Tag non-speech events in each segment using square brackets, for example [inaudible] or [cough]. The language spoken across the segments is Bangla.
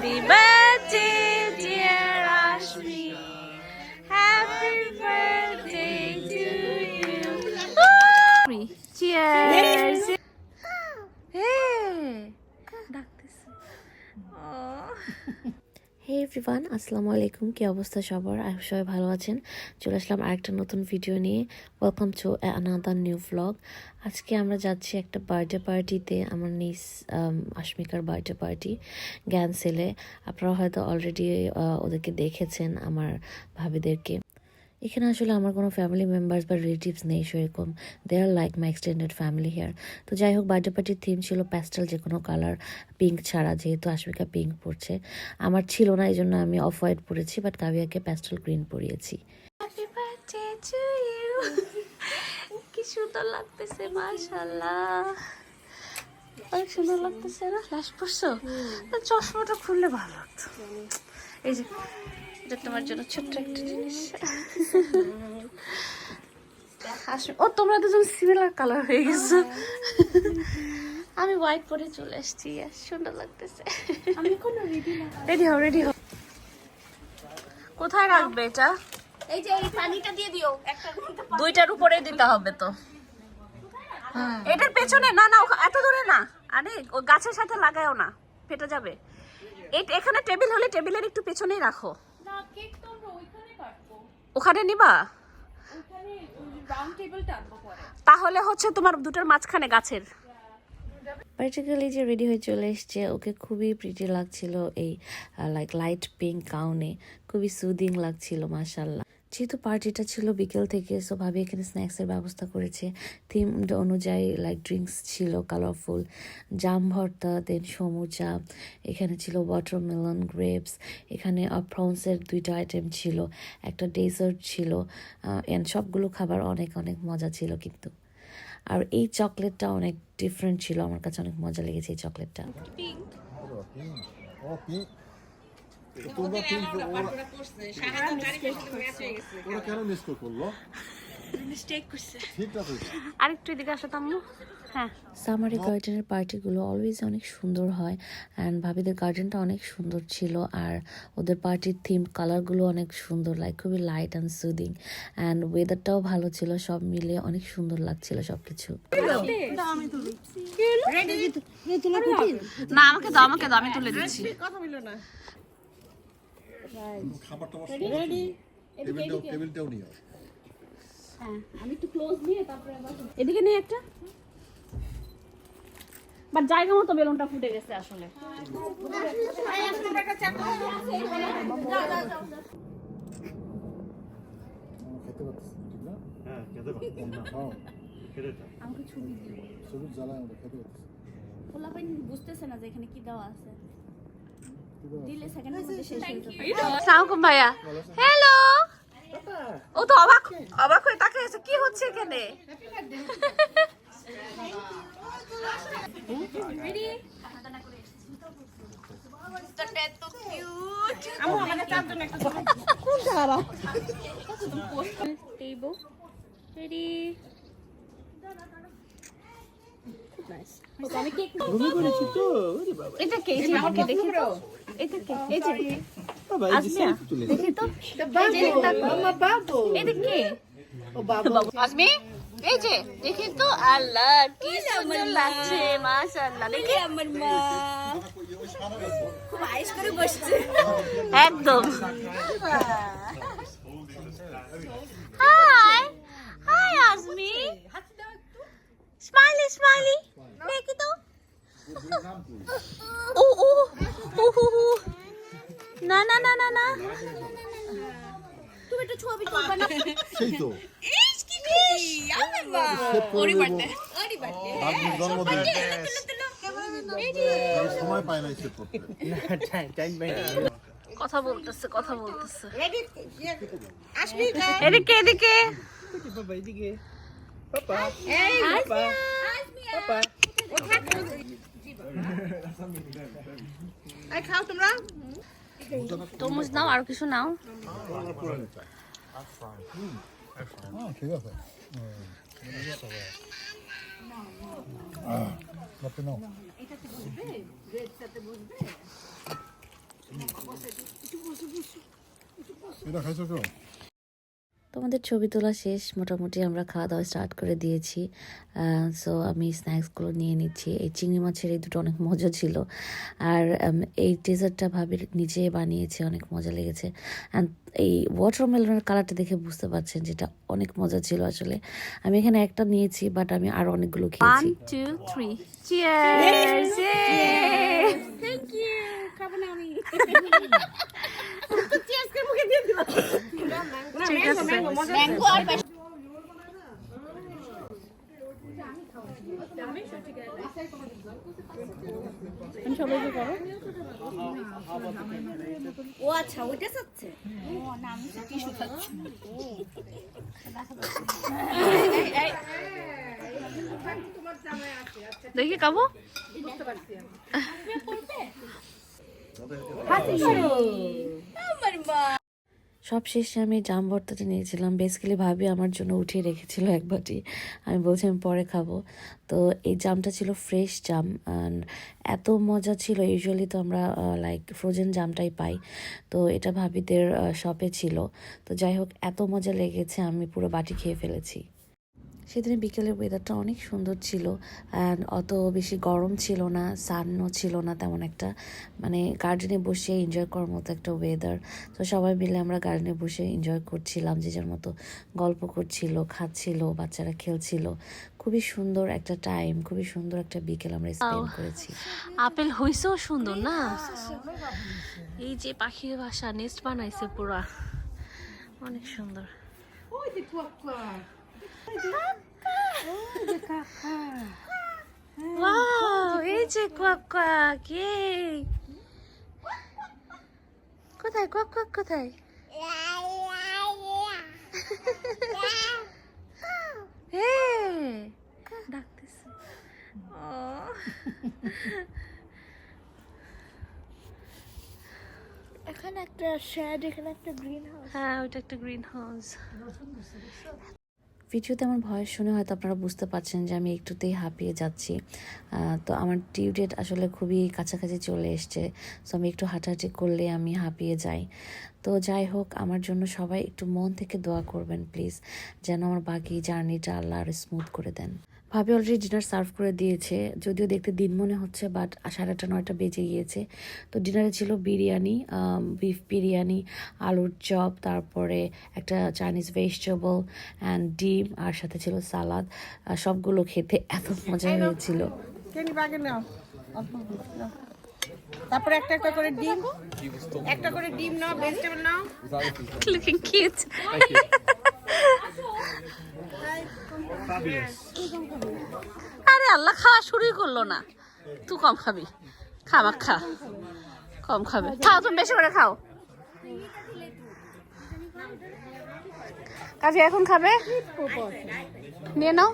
Diba? এভরিওয়ান আসসালামু আলাইকুম। কি অবস্থা সবার? সবাই ভালো আছেন। চলে আসলাম আরেকটা নতুন ভিডিও নিয়ে। Welcome to another new blog আজকে আমরা যাচ্ছি একটা বার্থডে পার্টিতে আমার নিস আশমিকার বার্থডে পার্টি জ্ঞান সেলে আপনারা হয়তো অলরেডি ওদেরকে দেখেছেন, আমার ভাবিদেরকে। এখানে আসলে আমার কোনো ফ্যামিলি মেম্বার্স বা রিলেটিভস নেই সেরকম। They are like my extended family here তো যাই হোক বার্থডে পার্টির থিম ছিল প্যাস্টেল যে কোনো কালার পিঙ্ক ছাড়া যেহেতু আশমিকা পিঙ্ক পরছে। আমার ছিল না এই জন্য আমি অফ হোয়াইট পরেছি বাট কাবিয়াকে প্যাস্টেল গ্রিন পরিয়েছি. কি সুন্দর লাগতেছে মাশাআল্লাহ। অনেক সুন্দর লাগতেছে না? ফ্ল্যাশ পড়ছো চশমাটা খুললে ভালো হতো। এই যে। এটা তোমার জন্য ছোট্ট একটা জিনিস। ও তোমরা দুজন সিমিলার কালার হয়ে গেছো। আমি হোয়াইট পরে চলে আসছি সুন্দর লাগতেছে। আমি কোনো রেডি না। রেডি হও রেডি হও। কোথায় রাখবে এটা? এই যে এই পানিটা দিয়ে দিও। একটা দুইটার উপরে দিতে হবে তো। এটার পেছনে না না এত দূরে না। আরে ও গাছের সাথে লাগায়ও না। ফেটে যাবে। এখানে টেবিল হলে টেবিলের একটু পেছনেই রাখো। কেক তো আমরা ওইখানে কাটবো। ওখানে নিবা? ওখানে রাউন্ড টেবিল টানবো পরে। তাহলে হচ্ছে তোমার দুটোর মাঝখানে গাছের। পার্টিকুলারলি যে রেডি হয়ে চলে এসছে ওকে খুবই প্রিটি লাগছিল এই লাইক লাইট পিঙ্ক গাউনে খুবই সুদিং লাগছিল মাসাল্লাহ যেহেতু পার্টিটা ছিল বিকেল থেকে সো ভাবি এখানে স্ন্যাক্সের ব্যবস্থা করেছে। থিম অনুযায়ী লাইক ড্রিঙ্কস ছিল কালারফুল জাম ভর্তা দেন সমুচা এখানে ছিল ওয়াটারমেলন গ্রেপস এখানে প্রন্সের দুইটা আইটেম ছিল একটা ডেজার্ট ছিল এন্ড সবগুলো খাবার অনেক অনেক মজা ছিল কিন্তু। আর এই চকলেটটা অনেক ডিফারেন্ট ছিল আমার কাছে অনেক মজা লেগেছে এই চকলেটটা তোমরা পিঙ্ক ওরা ওরা কেন করল মিস্টেক করছে ঠিক আছে আরেকটু এদিকে আসো তাম্মু হ্যাঁ সামারি গার্ডেনের পার্টিগুলো অলওয়েজ অনেক সুন্দর হয় অ্যান্ড ভাবিদের গার্ডেনটা অনেক সুন্দর ছিল আর ওদের পার্টির থিম কালারগুলো অনেক সুন্দর লাইক খুবই লাইট অ্যান্ড সুদিং অ্যান্ড ওয়েদারটাও ভালো ছিল সব মিলে অনেক সুন্দর লাগছিল সব কিছু না আমাকে দাও আমাকে দাও আমি তুলে দিচ্ছি। খাবার টাবার রেডি টেবিলটাও টেবিলটাও নিও আমি একটু ক্লোজ নিয়ে তারপরে আবার এদিকে নিয়ে একটা। বাট জায়গা মতো বেলুনটা ফুটে গেছে আসলে। হ্যাঁ হ্যাঁ। আমাকে ছবি দিও সবুজ জ্বালায় আমরা খেতে পাচ্ছি বুঝতেছে না যে এখানে কি দেওয়া আছে। ভাইয়া। হ্যালো ও তো অবাক অবাক হয়ে তাকে আছে কি হচ্ছে এখানে? এটা কে? এই যে দেখি? এটা এই যে আসমিয়া দেখি তো। ও বাবু। এই যে দেখি আল্লাহ কি সুন্দর লাগছে মাশাআল্লাহ দেখি। আমার মা। খুব আইস করে বসছে। একদম। Hi hi Azmi smiley smiley দেখি তো। ও ও ও হো হো। না না না না না। তুমি একটু ছবি তুলবা না? সেই তো। ইস কি খুশি। আমার মা ওরি বার্থডে। আপনার জন্মদিন। সময় পায় না সেট করতে। কথা বলতেছে কথা বলতেছে। এদিকে এদিকে। এই খাও তোমরা। তরমুজ নাও আর কিছু নাও। ঠিক আছে এটা তোমাদের ছবি তোলা শেষ মোটামুটি আমরা খাওয়া দাওয়া স্টার্ট করে দিয়েছি। সো আমি স্ন্যাক্সগুলো নিয়ে নিচ্ছি। এই চিংড়ি মাছের এই দুটো অনেক মজা ছিল। আর এই ডেজার্টটা ভাবি নিজে বানিয়েছে অনেক মজা লেগেছে। অ্যান্ড এই ওয়াটারমেলনের কালারটা দেখে বুঝতে পারছেন যেটা অনেক মজা ছিল আসলে। আমি এখানে একটা নিয়েছি বাট আমি আরও অনেকগুলো খেয়েছি। থ্রি থ্যাংক ইউ খাব না আমি। [laughs] ঠিক আছে ম্যাঙ্গো আর ও আচ্ছা ওইটা চাচ্ছে দেখি কাবো সব শেষে আমি জাম ভর্তাটা নিয়েছিলাম। বেসিক্যালি ভাবি আমার জন্য উঠিয়ে রেখেছিল এক বাটি। আমি বলছি, আমি পরে খাব। তো এই জামটা ছিল ফ্রেশ জাম এত মজা ছিল। ইউজুয়ালি তো আমরা লাইক ফ্রোজেন জামটাই পাই। তো এটা ভাবিদের শপে ছিল। তো যাই হোক, এত মজা লেগেছে, আমি পুরো বাটি খেয়ে ফেলেছি। সেদিনে বিকেলের ওয়েদারটা অনেক সুন্দর ছিল অ্যান্ড অত বেশি গরম ছিল না সানও ছিল না তেমন একটা। মানে গার্ডেনে বসে এনজয় করার মতো একটা ওয়েদার তো সবাই মিলে আমরা গার্ডেনে বসে এনজয় করছিলাম যে যার মতো গল্প করছিল খাচ্ছিল বাচ্চারা খেলছিল। খুবই সুন্দর একটা টাইম খুবই সুন্দর একটা বিকেল আমরা স্পেন্ড করেছি। আপেল হইছেও সুন্দর না? এই যে পাখির বাসা নেস্ট বানাইছে পুরা। অনেক সুন্দর। Wow, এই যে কোয়াক কোয়াক কোথায় কোয়াক কোয়াক কোথায় ডাকতেছে এখানে একটা শেড এখানে একটা গ্রিন হাউস হ্যাঁ ওইটা একটা গ্রিন হাউস ভিডিওতে আমার ভয়েস শুনে হয়তো আপনারা বুঝতে পারছেন যে আমি একটুতেই হাঁপিয়ে যাচ্ছি। তো আমার ডিউ ডেট আসলে খুবই কাছাকাছি চলে এসছে। সো আমি একটু হাঁটাহাঁটি করলে আমি হাঁপিয়ে যাই। তো যাই হোক আমার জন্য সবাই একটু মন থেকে দোয়া করবেন প্লিজ যেন আমার বাকি জার্নিটা আল্লাহ আরও স্মুথ করে দেন। ভাবি অলরেডি ডিনার সার্ভ করে দিয়েছে যদিও দেখতে দিন মনে হচ্ছে বাট সাড়ে আটটা নয়টা বেজে গিয়েছে। তো ডিনারে ছিল বিরিয়ানি বিফ বিরিয়ানি আলুর চপ তারপরে একটা চাইনিজ ভেজিটেবল অ্যান্ড ডিম আর সাথে ছিল সালাদ। সবগুলো খেতে এত মজা হয়েছিল। তারপরে একটা একটা করে ডিম একটা করে ডিম নাও ভেজিটেবল নাও। Looking cute. আরে আল্লাহ খাওয়া শুরুই করল না। তুই কম খাবি। খামাক খা। কম খাবে। খাও তুমি বেশি করে খাও। কাজে এখন খাবে? নিয়ে নাও।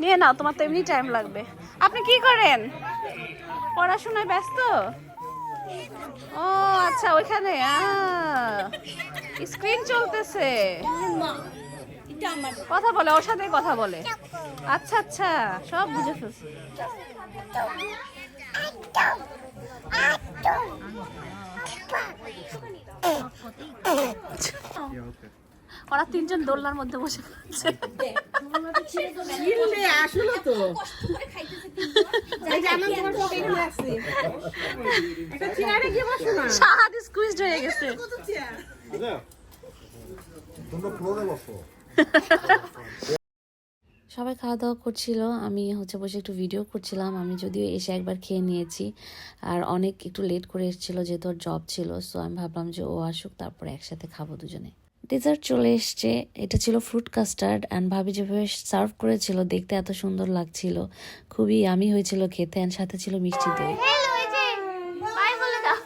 নিয়ে নাও তোমার তো এমনি টাইম লাগবে। আপনি কি করেন? পড়াশোনায় ব্যস্ত? ও আচ্ছা ওইখানে স্ক্রিন চলতেছে। কথা বলে, ওর সাথে কথা বলে। আচ্ছা আচ্ছা সব বুঝে ফেলছি। ওরা তিনজন দোলনার মধ্যে বসে তো। স্কুইজড হয়ে গেছে। সবাই খাওয়া দাওয়া করছিল আমি হচ্ছে বসে একটু ভিডিও করছিলাম আমি যদিও এসে একবার খেয়ে নিয়েছি। আর অনেক একটু লেট করে এসেছিল যেহেতু ওর জব ছিল সো আমি ভাবলাম যে ও আসুক তারপরে একসাথে খাব দুজনে। ডেজার্ট চলে এসছে। এটা ছিল ফ্রুট কাস্টার্ড অ্যান্ড ভাবি যেভাবে সার্ভ করেছিল দেখতে এত সুন্দর লাগছিল। খুবই আমি হয়েছিল খেতে অ্যান্ড সাথে ছিল মিষ্টি দই। বাই বলে দাও।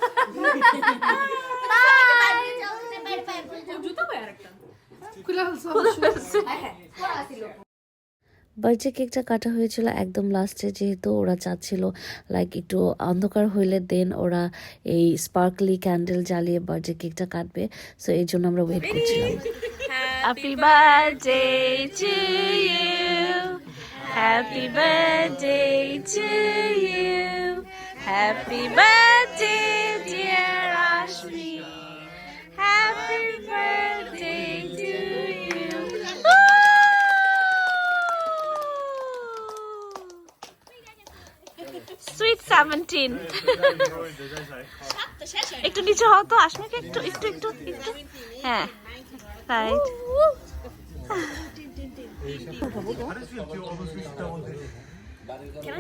বার্থডে কেকটা কাটা হয়েছিল একদম লাস্টে যেহেতু ওরা চাচ্ছিল লাইক একটু অন্ধকার হইলে দেন ওরা এই স্পার্কলি ক্যান্ডেল জ্বালিয়ে বার্থডে কেকটা কাটবে। সো এই জন্য আমরা ওয়েট করছিলাম। To you. Happy birthday, একটু নিচে হও তো আসমিকে একটু একটু একটু একটু হ্যাঁ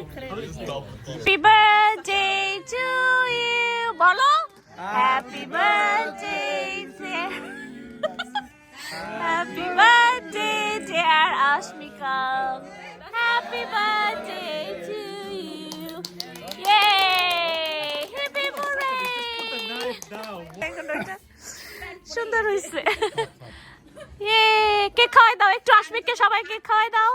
Happy birthday to you. বলো Happy birthday dear. Happy birthday dear Ashmika. Happy birthday to you. Yay! Happy birthday. সুন্দর হয়েছে ইয়ে কেক খাওয়াই দাও? একটু আশমিককে সবাই কেক খাওয়াই দাও।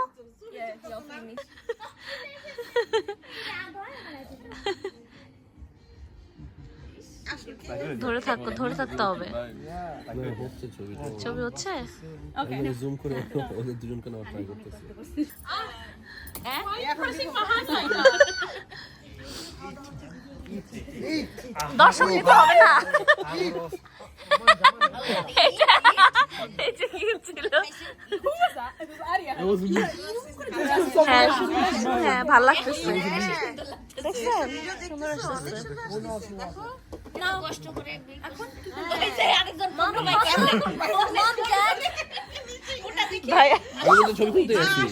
ধরে থাকো ধরে থাকতে হবে। ছবি হচ্ছে? জুম করে ওদের দুজনকে নেওয়ার ট্রাই করতেছি। দর্শক নিতে হবে না। হ্যাঁ হ্যাঁ ভালো লাগতেছে। দেখছেন সুন্দর আসতেছে ভাই আমি ছবি তুলতে যাচ্ছি।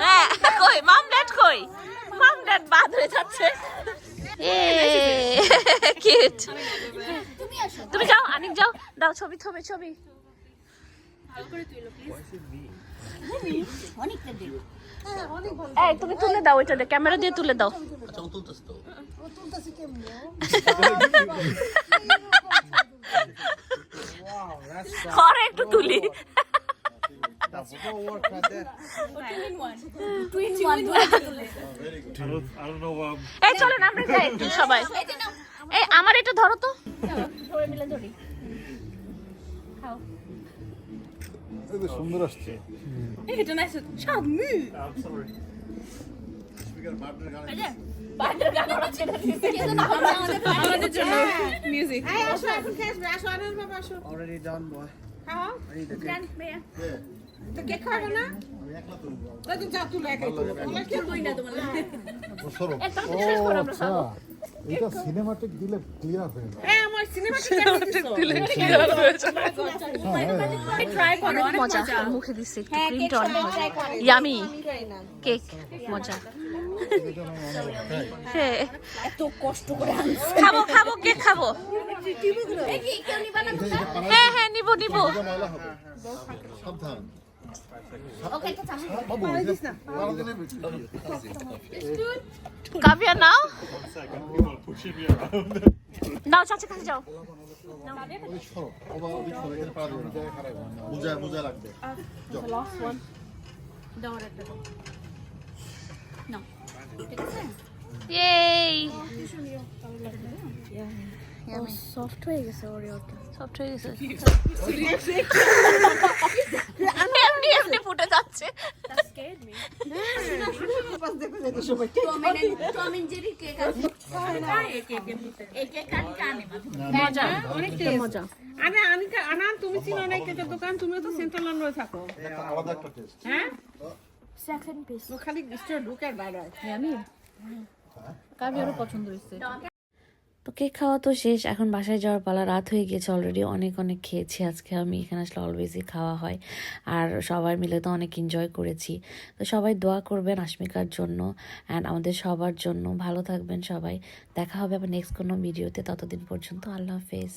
হ্যাঁ কই মাম ড্যাড কই? মাম ড্যাড বাদ হয়ে যাচ্ছে। কিউট। তুমি যাও আনিক যাও। দাও ছবি ছবি ছবি। এই তুমি তুলে দাও ওইটা দিয়ে ক্যামেরা দিয়ে তুলে দাও। আচ্ছা ও তুলতেছে তো। ঘরে একটু তুলি। এই চলেন আমরা যাই একটু সবাই। এই আমার এটা ধরো তো। সুন্দর আসছে। I'm sorry. এই, আসো, এখন আসবে। আসো, আনাস বাবা, আসো। খাও। তো কেক খাওয়াবো না? ওই তো যাও, তুলো একাই তুলো। তোমরা কেউ কই না তোমার। সরো আচ্ছা এটা সিনেমাটিক দিলে ক্লিয়ার হয়ে যাবে এই, আমার সিনেমাটিক কেমন দিছো? মজা মুখে দিচ্ছে একটু ক্রিমটা অনেক ইয়ামি কেক মজা হ্যাঁ খাব খাব কেক খাব হ্যাঁ হ্যাঁ নিবো নিবো হবে সাবধান কাবিয়া নাও. নাও চাচা কাছে যাও সফট হয়ে গেছে সফট হয়ে গেছে। [laughs] এমনি ফুটে যাচ্ছে। মজা আরে, আনিকা, আনান, তুমি চিনো না কেকের দোকান, তুমিও তো সেন্ট্রাল লন্ডনে থাকো। হ্যাঁ? ও খালি স্টোর ঢুকে আর বাইরে হয়। কাবিয়ারও পছন্দ হয়েছে। তো কেক খাওয়া তো শেষ, এখন বাসায় যাওয়ার পালা, রাত হয়ে গিয়েছে অলরেডি অনেক অনেক খেয়েছি আজকে, আমি এখানে আসলে অলওয়েজই খাওয়া হয়। আর সবাই মিলে তো অনেক এনজয় করেছি। তো সবাই দোয়া করবেন আশমিকার জন্য অ্যান্ড আমাদের সবার জন্য। ভালো থাকবেন সবাই। দেখা হবে আবার নেক্সট কোনো ভিডিওতে ততদিন পর্যন্ত আল্লাহ হাফেজ।